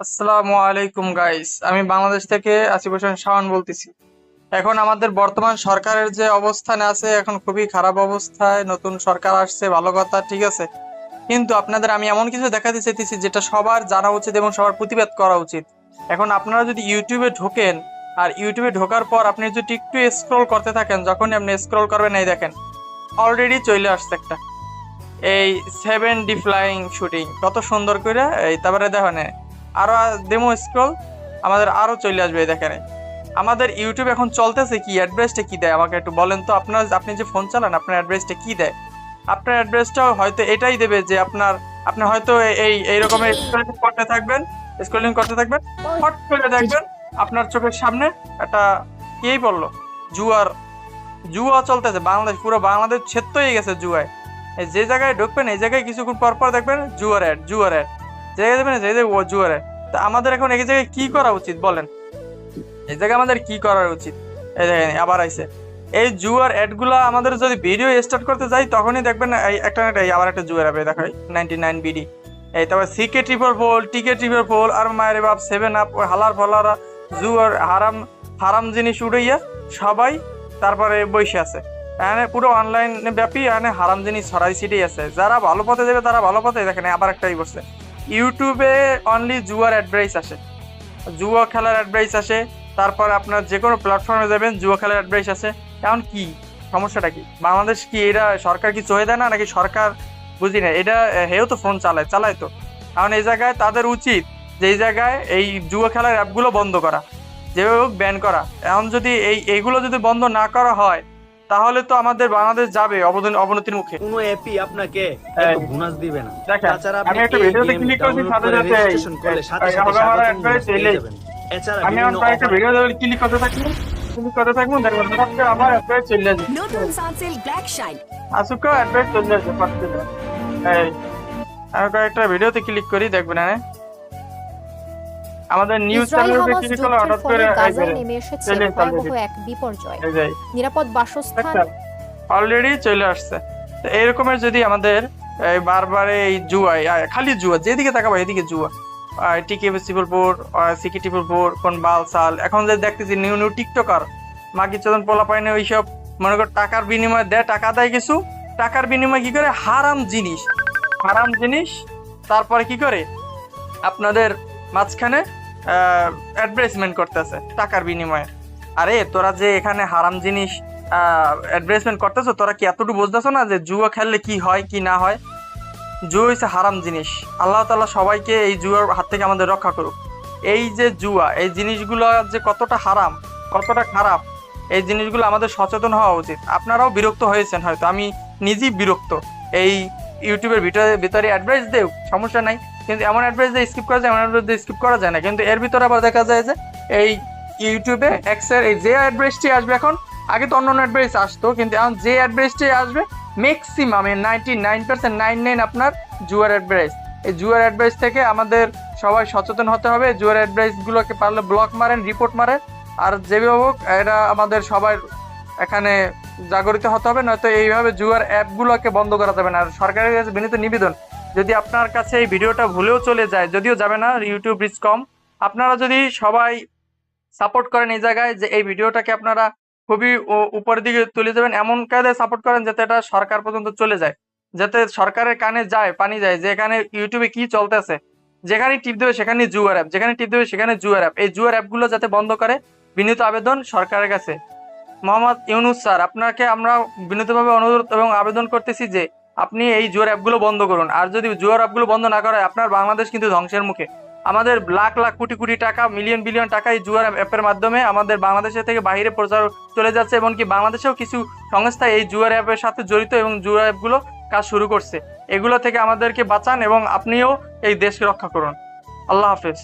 আসসালামু আলাইকুম গাইস আমি বাংলাদেশ থেকে আসিফ হোসেন শাওন বলতেছি। এখন আমাদের বর্তমান সরকারের যে অবস্থানে আছে, এখন খুবই খারাপ অবস্থায়। নতুন সরকার আসছে, ভালো কথা, ঠিক আছে। কিন্তু আপনাদের আমি এমন কিছু দেখাতে চাইতেছি, যেটা সবার জানা উচিত এবং সবার প্রতিবাদ করা উচিত। এখন আপনারা যদি ইউটিউবে ঢোকেন, আর ইউটিউবে ঢোকার পর আপনি যদি একটু স্ক্রল করতে থাকেন, যখনই আপনি স্ক্রল করবেন, এই দেখেন অলরেডি চলে আসছে একটা। এই সেভেন ডি ফ্লাইং শুটিং কত সুন্দর করে, এই তারপরে দেখেন আরও ডেমো স্ক্রল আমাদের আরও চলে আসবে দেখেন। আমাদের ইউটিউব এখন চলতেছে কি অ্যাড্রেসটা কি দেয়? আমাকে একটু বলেন তো, আপনার, আপনি যে ফোন চালান, আপনার অ্যাড্রেসটা কি দেয়? আপনার অ্যাড্রেসটাও হয়তো এটাই দেবে যে আপনার আপনি হয়তো এই এই রকমের স্ক্রলিং করতে থাকবেন স্ক্রলিং করতে থাকবেন, হট করে দেখবেন আপনার চোখের সামনে একটা কেই পড়ল জুয়ার, জুয়া চলতেছে, বাংলাদেশ, পুরো বাংলাদেশ ছেত্র হয়ে গেছে জুয়ায়। যে জায়গায় ঢুকবেন, এই জায়গায় কিছুক্ষণ পর পর দেখবেন জুয়ার অ্যাড জুয়ার অ্যাড জায়গায় দেখবেন যে ও জুয়ার অ্যাড তা আমাদের এখন এই জায়গায় কি করা উচিত বলেন? এই জায়গায় আমাদের কি করা উচিত? এই দেখেন, আবার আইছে। এই জুয়ার অ্যাডগুলো আমাদের যদি ভিডিও স্টার্ট করতে যাই, তখনই দেখবেন এই একটা একটা, এই আবার একটা জুয়ার অ্যাপে দেখাই নাইনটি নাইন বিডি এই তারপর সিকে ট্রিপল ফোল টিকে ট্রিপল ফোল আর মায়ের বাপ সেভেন আপ ওই হালার ফলারা, জুয়ার হারাম হারাম জিনিস উড়াইয়া সবাই তারপরে বসে আছে। এখানে পুরো অনলাইন ব্যাপী, এখানে হারাম জিনিস ছড়াই ছিটেই আছে। যারা ভালো পথে যাবে, তারা ভালো পথে দেখেন, আবার একটাই বসছে ইউটিউবে অনলি জুয়ার অ্যাডভাইস আসে। জুয়া খেলার অ্যাডভাইস আসে, তারপর আপনার যে কোনো প্ল্যাটফর্মে যাবেন, জুয়া খেলার অ্যাডভাইস আসে। এখন কি? সমস্যাটা কি? বাংলাদেশ কি এটা সরকার কি চয়ে দেয় না, নাকি সরকার বুঝি না? এটা হেও তো ফোন চালায় চালায় তো। এখন এই জায়গায় তাদের উচিত যে এই জায়গায় এই জুয়া খেলার অ্যাপগুলো বন্ধ করা, যেভাবে হোক ব্যান করা। এখন যদি এই এইগুলো যদি বন্ধ না করা হয় তাহলে তো আমাদের বাংলাদেশ যাবে অবনতি অবনতির মুখে। কোনো অ্যাপই আপনাকে এই, বোনাস দিবে না। দেখেন, তাছাড়া আমি আপনি একটা ভিডিওতে ক্লিক করেছি ডাউনলোড সাথে সাথে সাথে সাথে এছাড়া আমি আমার একটা offer ভিডিও ক্লিক করতে থাকি ক্লিক করতে থাকব দেখবেন হঠাৎ করে আমার অ্যাডভাইস চলে যাবে নতুন সানসিল্ক ব্ল্যাক শাইন আসুকা অ্যাডভাইস চলে যাবে পাচ্ছে না এই আমি কয়েকটা ভিডিওতে ক্লিক করি দেখবেন হ্যাঁ। আমাদের নিউজ চ্যানেলে হঠাৎ করে এই গাজায় নেমে এসেছে ভয়াবহ এক বিপর্যয়। নিরাপদ বাসস্থান অলরেডি চলে আসছে। তো এরকমের যদি আমাদের এই বারবারে এই জুয়াই খালি জুয়া যেদিকে তাকাবো এদিকে জুয়া। টিকে সিকি টিপুরপুর কোন এখন যে দেখতেছি নিউ নিউ টিকটকার মাগি চোদন পোলা পাইনে ওইসব মনে কর টাকার বিনিময়ে দেয় টাকা দেয় কিছু টাকার বিনিময়ে কি করে? হারাম জিনিস। হারাম জিনিস তারপরে কি করে? আপনাদের মাঝখানে অ্যাডভার্টাইজমেন্ট করতেছে টাকার বিনিময়ে। আরে, তোরা যে এখানে হারাম জিনিস অ্যাডভার্টাইজমেন্ট করতেছো, তোরা কি এতটুকু বুঝতেছো না যে জুয়া খেললে কি হয়, কি না হয়? জুয়া হচ্ছে হারাম জিনিস। আল্লাহ তাআলা সবাইকে এই জুয়ার হাত থেকে আমাদের রক্ষা করুক। এই যে জুয়া, এই জিনিসগুলো যে কতটা হারাম, কতটা খারাপ, এই জিনিসগুলো আমাদের সচেতন হওয়া উচিত। আপনারাও বিরক্ত হয়েছেন হয়তো, আমি নিজেই বিরক্ত। এই ইউটিউবের ভিতরে ভিতরে অ্যাডভাইস দেও, সমস্যা নাই। কিন্তু এমন অ্যাডভাইস দিয়ে স্কিপ করা যায়, এমন অ্যাডভাইস দিয়ে স্কিপ করা যায় না। কিন্তু এর ভিতরে আবার দেখা যায় যে এই ইউটিউবে এক্সের এই যে অ্যাডভাইসটি আসবে এখন, আগে তো অন্য অন্য অ্যাডভাইস আসতো, কিন্তু এখন যে অ্যাডভাইসটি আসবে maximum ninety nine percent nine nine আপনার জুয়ার অ্যাডভাইস এই জুয়ার অ্যাডভাইস থেকে আমাদের সবাই সচেতন হতে হবে, জুয়ার অ্যাডভাইসগুলোকে পারলে ব্লক মারেন রিপোর্ট মারেন, আর যেভাবে হোক এটা আমাদের সবার এখানে জাগরিত হতে হবে, নয়তো এইভাবে জুয়ার অ্যাপগুলোকে বন্ধ করা যাবে না। আর সরকারের কাছে বিনীত নিবেদন যদি আপনার কাছে এই ভিডিওটা ভুলেও চলে যায়, যদিও যাবে না ইউটিউব রিচ কম। আপনারা যদি সবাই সাপোর্ট করেন এই জায়গায়, যে এই ভিডিওটাকে আপনারা খুবই উপরের দিকে তুলে যাবেন এমন কায়দায় সাপোর্ট করেন যাতে এটা সরকার পর্যন্ত চলে যায়। যাতে সরকারের কানে যায়, পানি যায়, যে এখানে ইউটিউবে কি চলতেছে। যেখানে টিপ দেবে সেখানে জুয়ার অ্যাপ যেখানে টিপ দেবে সেখানে জুয়ার অ্যাপ এই জুয়ার অ্যাপগুলো যাতে বন্ধ করে, বিনীত আবেদন সরকারের কাছে। মোহাম্মদ ইউনুস স্যার, আপনাকে আমরা বিনীতভাবে অনুরোধ এবং আবেদন করতেছি যে আপনি এই জুয়ার অ্যাপগুলো বন্ধ করুন। আর যদি জুয়ার অ্যাপগুলো বন্ধ না করায়, আপনার বাংলাদেশ কিন্তু ধ্বংসের মুখে। আমাদের লাখ লাখ কোটি কোটি টাকা মিলিয়ন বিলিয়ন টাকা এই জুয়ার অ্যাপের মাধ্যমে আমাদের বাংলাদেশের থেকে বাইরে প্রচার চলে যাচ্ছে এমনকি বাংলাদেশেও কিছু সংস্থা এই জুয়ার অ্যাপের সাথে জড়িত এবং জুয়ার অ্যাপগুলো কাজ শুরু করছে। এগুলো থেকে আমাদেরকে বাঁচান এবং আপনিও এই দেশকে রক্ষা করুন। আল্লাহ হাফেজ।